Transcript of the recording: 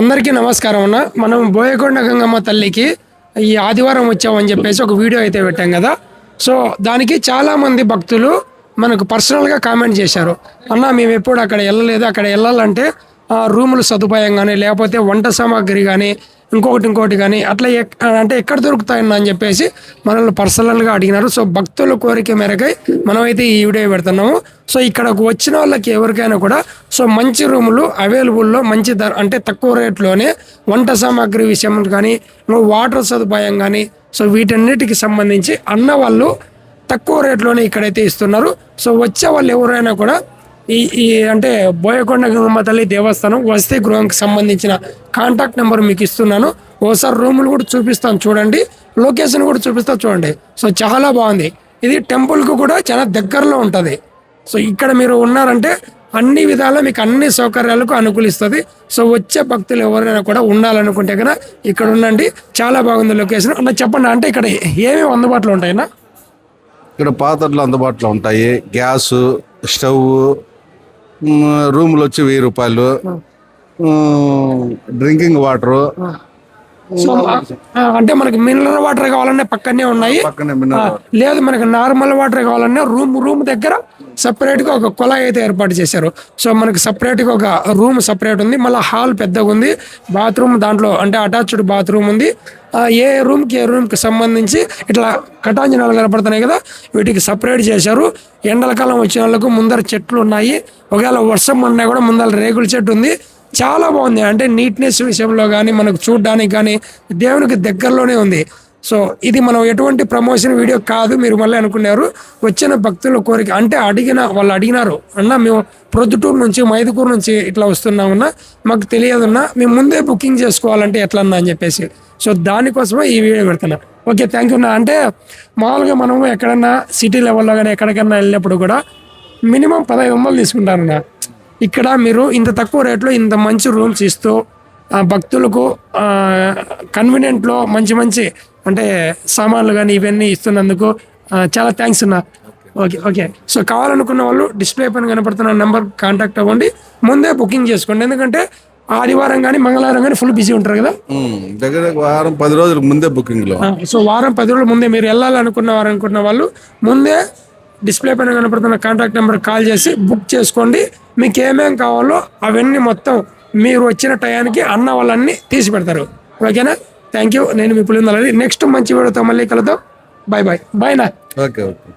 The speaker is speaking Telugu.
అందరికీ నమస్కారం అన్న. మనం బోయకొండ గంగమ్మ తల్లికి ఈ ఆదివారం వచ్చామని చెప్పేసి ఒక వీడియో అయితే పెట్టాం కదా. సో దానికి చాలామంది భక్తులు మనకు పర్సనల్గా కామెంట్ చేశారు. అన్న మేము ఎప్పుడు అక్కడ వెళ్ళలేదు. అక్కడ వెళ్ళాలంటే రూములు రూముల సదుపాయం కానీ లేకపోతే వంట సామాగ్రి కానీ ఇంకొకటి ఇంకొకటి కానీ అట్లా అంటే ఎక్కడ దొరుకుతాయన్న అని చెప్పేసి మనల్ని పర్సనల్గా అడిగినారు. సో భక్తుల కోరిక మేరకై మనమైతే ఈ వీడియో పెడుతున్నాము. సో ఇక్కడకు వచ్చిన వాళ్ళకి ఎవరికైనా కూడా సో మంచి రూములు అవైలబుల్లో మంచి ధర అంటే తక్కువ రేట్లోనే వంట సామాగ్రి విషయం కానీ వాటర్ సదుపాయం కానీ సో వీటన్నిటికి సంబంధించి అన్న వాళ్ళు తక్కువ రేట్లోనే ఇక్కడైతే ఇస్తున్నారు. సో వచ్చే వాళ్ళు ఎవరైనా కూడా ఈ ఈ అంటే బోయకొండ గంగమ్మ తల్లి దేవస్థానం వసతి గృహంకి సంబంధించిన కాంటాక్ట్ నెంబర్ మీకు ఇస్తున్నాను. ఓసారి రూములు కూడా చూపిస్తాను చూడండి. లొకేషన్ కూడా చూపిస్తాను చూడండి. సో చాలా బాగుంది. ఇది టెంపుల్కి కూడా చాలా దగ్గరలో ఉంటుంది. సో ఇక్కడ మీరు ఉన్నారంటే అన్ని విధాలా మీకు అన్ని సౌకర్యాలకు అనుకూలిస్తుంది. సో వచ్చే భక్తులు ఎవరైనా కూడా ఉండాలనుకుంటే కదా ఇక్కడ ఉండండి. చాలా బాగుంది లొకేషన్. అన్న చెప్పండి అంటే ఇక్కడ ఏమేమి అందుబాటులో ఉంటాయినా ఇక్కడ పాత్రలు అందుబాటులో ఉంటాయి. గ్యాస్ స్టవ్ రూములు వచ్చి వెయ్యి రూపాయలు డ్రింకింగ్ వాటర్ అంటే మనకి మినరల్ వాటర్ కావాలన్నా పక్కనే ఉన్నాయి. లేదు మనకి నార్మల్ వాటర్ కావాలన్నా రూమ్ రూమ్ దగ్గర separate గా ఒక కుళాయి అయితే ఏర్పాటు చేశారు. సో మనకి separate గా ఒక రూమ్ సపరేట్ ఉంది. మళ్ళీ హాల్ పెద్దగా ఉంది. బాత్రూమ్ దాంట్లో అంటే అటాచ్డ్ బాత్రూమ్ ఉంది. ఆ, ఏ రూమ్కి ఏ రూమ్కి సంబంధించి ఇట్లా కటాంజనాలు కనపడుతున్నాయి కదా వీటికి సపరేట్ చేశారు. ఎండల కాలం వచ్చిన వాళ్ళకు ముందర చెట్లు ఉన్నాయి. ఒకవేళ వర్షం ఉన్నా కూడా ముందర రేగుల చెట్టు ఉంది. చాలా బాగుంది. అంటే నీట్నెస్ విషయంలో కానీ మనకు చూడడానికి కానీ దేవునికి దగ్గరలోనే ఉంది. సో ఇది మనం ఎటువంటి ప్రమోషన్ వీడియో కాదు మీరు మళ్ళీ అనుకున్నారు. వచ్చిన భక్తుల కోరిక అంటే అడిగిన వాళ్ళు అడిగినారు. అన్న మేము ప్రొద్దుటూరు నుంచి మైదుకూరు నుంచి ఇట్లా వస్తున్నామన్నా మాకు తెలియదున్నా మేము ముందే బుకింగ్ చేసుకోవాలంటే ఎట్లా అన్నా అని చెప్పేసి. సో దానికోసమే ఈ వీడియో పెడుతున్నా. ఓకే థ్యాంక్ యూ అన్న. అంటే మామూలుగా మనము ఎక్కడన్నా సిటీ లెవెల్లో కానీ ఎక్కడికన్నా వెళ్ళినప్పుడు కూడా మినిమం పదహైదు వందలు తీసుకుంటానన్నా ఇక్కడ మీరు ఇంత తక్కువ రేట్లో ఇంత మంచి రూమ్స్ ఇస్తూ భక్తులకు కన్వీనియంట్లో మంచి మంచి అంటే సామాన్లు కానీ ఇవన్నీ ఇస్తున్నందుకు చాలా థ్యాంక్స్ అన్న. ఓకే ఓకే సో కావాలనుకున్న వాళ్ళు డిస్ప్లే పైన కనపడుతున్న నెంబర్ కాంటాక్ట్ అవ్వండి. ముందే బుకింగ్ చేసుకోండి. ఎందుకంటే ఆదివారం కానీ మంగళవారం కానీ ఫుల్ బిజీ ఉంటారు కదా. దగ్గర వారం పది రోజుల ముందే బుకింగ్లో. సో వారం పది రోజుల ముందే మీరు వెళ్ళాలనుకున్న వారు అనుకున్న వాళ్ళు ముందే డిస్ప్లే పైన కనపడుతున్న కాంటాక్ట్ నెంబర్ కాల్ చేసి బుక్ చేసుకోండి. మీకు ఏమేం కావాలో అవన్నీ మొత్తం మీరు వచ్చిన టయానికి అన్న వాళ్ళన్నీ తీసి పెడతారు. ఓకేనా? థ్యాంక్ యూ నేను మీ పులిందాలని నెక్స్ట్ మంచి వీడియోతో మళ్ళీ కలుద్దాం. బాయ్ బాయ్ బాయ్ నా. Okay okay.